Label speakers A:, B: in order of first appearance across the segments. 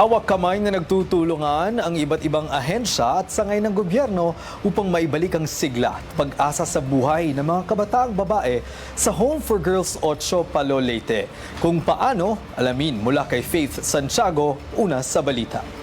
A: Hawak kamay na nagtutulungan ang iba't ibang ahensya at sangay ng gobyerno upang maibalik ang sigla at pag-asa sa buhay ng mga kabataang babae sa Home for Girls 8 Palo Leyte. Kung paano, alamin mula kay Faith Santiago, una sa balita.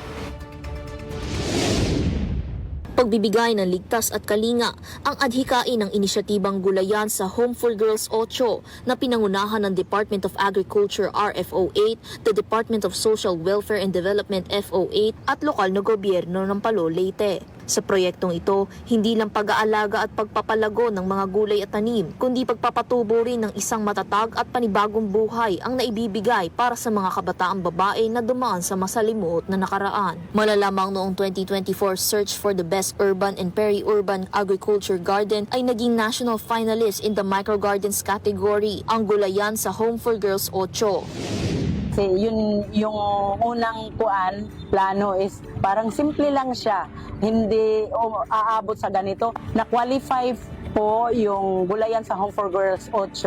B: Pagbibigay ng ligtas at kalinga ang adhikain ng inisyatibang gulayan sa Home for Girls 8 na pinangunahan ng Department of Agriculture RFO 8, the Department of Social Welfare and Development FO 8 at lokal na gobyerno ng Palo Leyte. Sa proyektong ito, hindi lang pag-aalaga at pagpapalago ng mga gulay at tanim, kundi pagpapatubo rin ng isang matatag at panibagong buhay ang naibibigay para sa mga kabataang babae na dumaan sa masalimuot na nakaraan. Malalamang noong 2024 Search for the Best Urban and Peri-Urban Agriculture Garden ay naging national finalist in the Micro Gardens category, ang gulayan sa Home for Girls 8.
C: Kasi yun yung unang kuan, plano is parang simple lang siya. Hindi o, aabot sa ganito. Na-qualify po yung Gulayan sa Home for Girls 8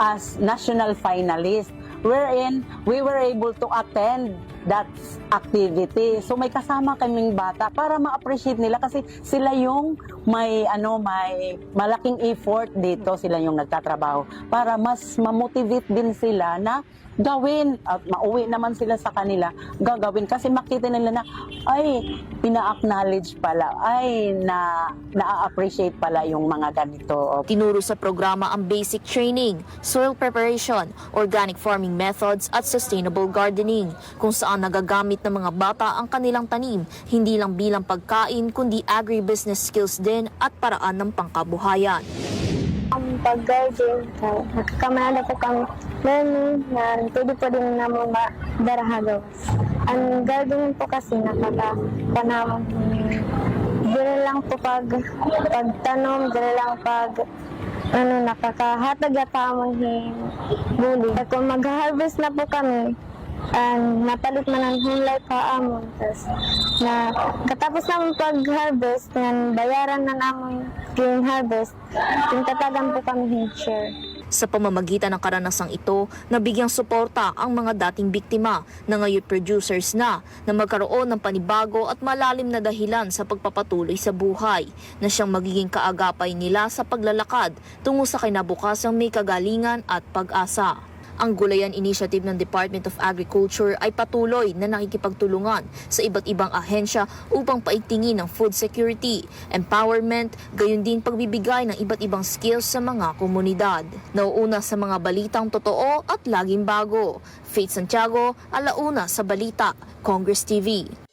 C: as national finalist wherein we were able to attend that activity. So may kasama kaming bata para ma-appreciate nila kasi sila yung may ano may malaking effort dito. Sila yung nagtatrabaho para mas ma-motivate din sila na gawin. At mauwi naman sila sa kanila gagawin. Kasi makita nila na ay pina-acknowledge pala. Ay na na-appreciate pala yung mga ganito.
B: Tinuro sa programa ang basic training, soil preparation, organic farming methods at sustainable gardening, kung saan nagagamit ng mga bata ang kanilang tanim, hindi lang bilang pagkain kundi agribusiness skills din at paraan ng pangkabuhayan.
D: Ang pag-garden, nakakamala po kami learning na pwede po din naman madarahagaw. Ang gardening po kasi nakakapanamon. Dire lang po pag pagtanom, dire lang pag ano, nakakahatag at tamang buli. Kung mag-harvest na po kami, um, napalit man ang hulay pa amon. Tapos, na, katapos naman pag-harvest, yan, bayaran na namin yung harvest, yung tatagan po kami share.
B: Sa pamamagitan ng karanasang ito, nabigyang suporta ang mga dating biktima na ngayon producers na na magkaroon ng panibago at malalim na dahilan sa pagpapatuloy sa buhay na siyang magiging kaagapay nila sa paglalakad tungo sa kinabukasang may kagalingan at pag-asa. Ang Gulayan Initiative ng Department of Agriculture ay patuloy na nakikipagtulungan sa iba't ibang ahensya upang paigtingin ang food security, empowerment, gayon din pagbibigay ng iba't ibang skills sa mga komunidad. Nauuna sa mga balitang totoo at laging bago. Faith Santiago, Alauna sa Balita, Congress TV.